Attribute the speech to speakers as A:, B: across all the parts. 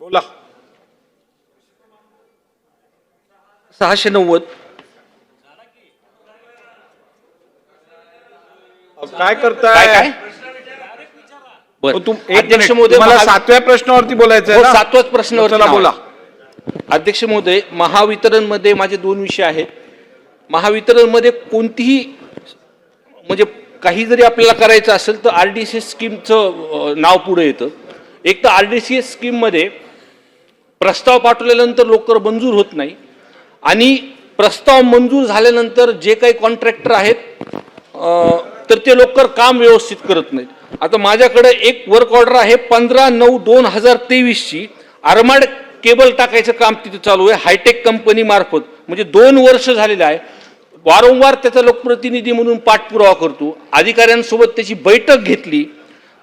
A: बोला.
B: सहाशे नव्वद.
A: काय करताय?
B: बरं.
A: तुम- एक
B: अध्यक्ष
A: मिनिट,
B: महोदय
A: तुम्हाला
B: महा-
A: सातव्या प्रश्नावरती बोलायचं
B: हो,
A: ना?
B: सातवाच
A: चला
B: नाव.
A: बोला.
B: अध्यक्ष महोदय महावितरणमध्ये माझे दोन विषय आहेत. महावितरणमध्ये कोणतीही म्हणजे काही जरी आपल्याला करायचं असेल तर आर डी सी स्कीमचं नाव पुढे येतं. एक तर आर डी सी स्कीममध्ये प्रस्ताव पाठवल्यानंतर लवकर मंजूर होत नाही. आणि प्रस्ताव मंजूर झाल्यानंतर जे काही कॉन्ट्रॅक्टर आहेत तर ते लवकर काम व्यवस्थित करत नाहीत. आता माझ्याकडे एक वर्क ऑर्डर आहे पंधरा नऊ दोन हजार तेवीसची. आरमाड केबल टाकायचं काम तिथे चालू आहे हायटेक कंपनी मार्फत. म्हणजे दोन वर्ष झालेलं आहे. वारंवार त्याचा लोकप्रतिनिधी म्हणून पाठपुरावा करतो. अधिकाऱ्यांसोबत त्याची बैठक घेतली.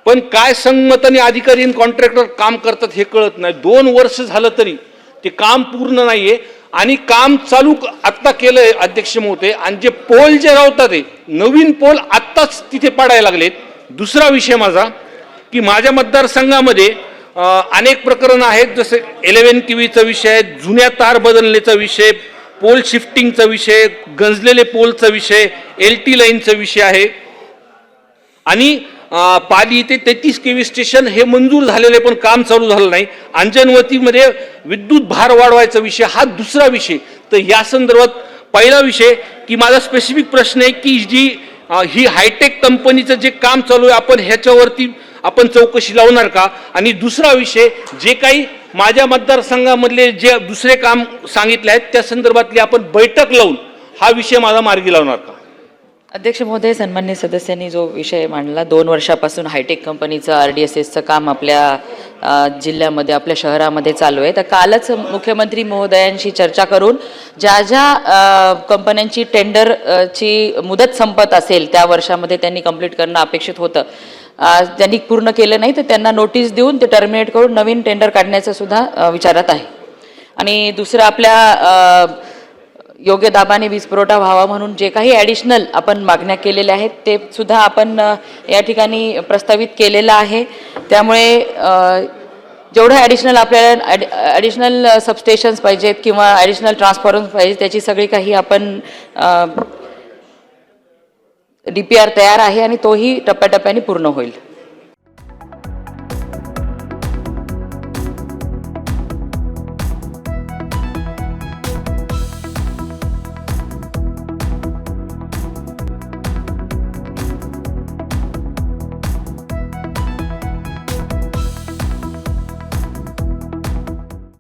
B: पण काय संगमताने अधिकारी आणि कॉन्ट्रॅक्टर काम करतात हे कळत नाही. दोन वर्ष झालं तरी ते काम पूर्ण नाहीये. आणि काम चालू आत्ता केलंय अध्यक्ष मोते आणि जे पोल जे रावतात ते नवीन पोल आत्ताच तिथे पाडायला लागलेत. दुसरा विषय माझा की माझ्या मतदारसंघामध्ये अनेक प्रकरणं आहेत. जसे इलेव्हन किवीचा विषय आहे जुन्या तार बदलण्याचा विषय पोल शिफ्टिंगचा विषय गंजलेले पोलचा विषय एल टी लाईनचा विषय आहे. आणि पाली ते तेहतीस केव्ही स्टेशन हे मंजूर झालेले पण काम चालू झालं नाही. अंजनवतीमध्ये विद्युत भार वाढवायचा विषय हा दुसरा विषय. तर या संदर्भात पहिला विषय की माझा स्पेसिफिक प्रश्न आहे की जी ही हायटेक कंपनीचं जे काम चालू आहे आपण ह्याच्यावरती आपण चौकशी लावणार का? आणि दुसरा विषय जे काही माझ्या मतदारसंघामधले जे दुसरे काम सांगितले आहेत त्या संदर्भातली आपण बैठक लावून हा विषय माझा मार्गी लावणार का?
C: अध्यक्ष महोदय सन्मान्य सदस्यांनी जो विषय मांडला दोन वर्षापासून हायटेक कंपनीचं आर डी एस एसचं काम आपल्या जिल्ह्यामध्ये आपल्या शहरामध्ये चालू आहे. तर कालच मुख्यमंत्री महोदयांशी चर्चा करून ज्या ज्या कंपन्यांची टेंडरची मुदत संपत असेल त्या वर्षामध्ये त्यांनी कंप्लीट करणं अपेक्षित होतं. त्यांनी पूर्ण केलं नाही तर त्यांना नोटीस देऊन ते टर्मिनेट करून नवीन टेंडर काढण्याचं सुद्धा विचारात आहे. आणि दुसरं आपल्या योग्य दाबाने वीज पुरवठा व्हावा म्हणून जे काही ॲडिशनल आपण मागण्या केलेल्या आहेत ते सुद्धा आपण या ठिकाणी प्रस्तावित केलेलं आहे. त्यामुळे जेवढं ॲडिशनल आपल्याला ॲडिशनल सबस्टेशन्स पाहिजेत किंवा ॲडिशनल ट्रान्सफॉर्मर्स पाहिजे त्याची सगळी काही आपण डी पी आर तयार आहे आणि तोही टप्प्याटप्प्याने पूर्ण होईल.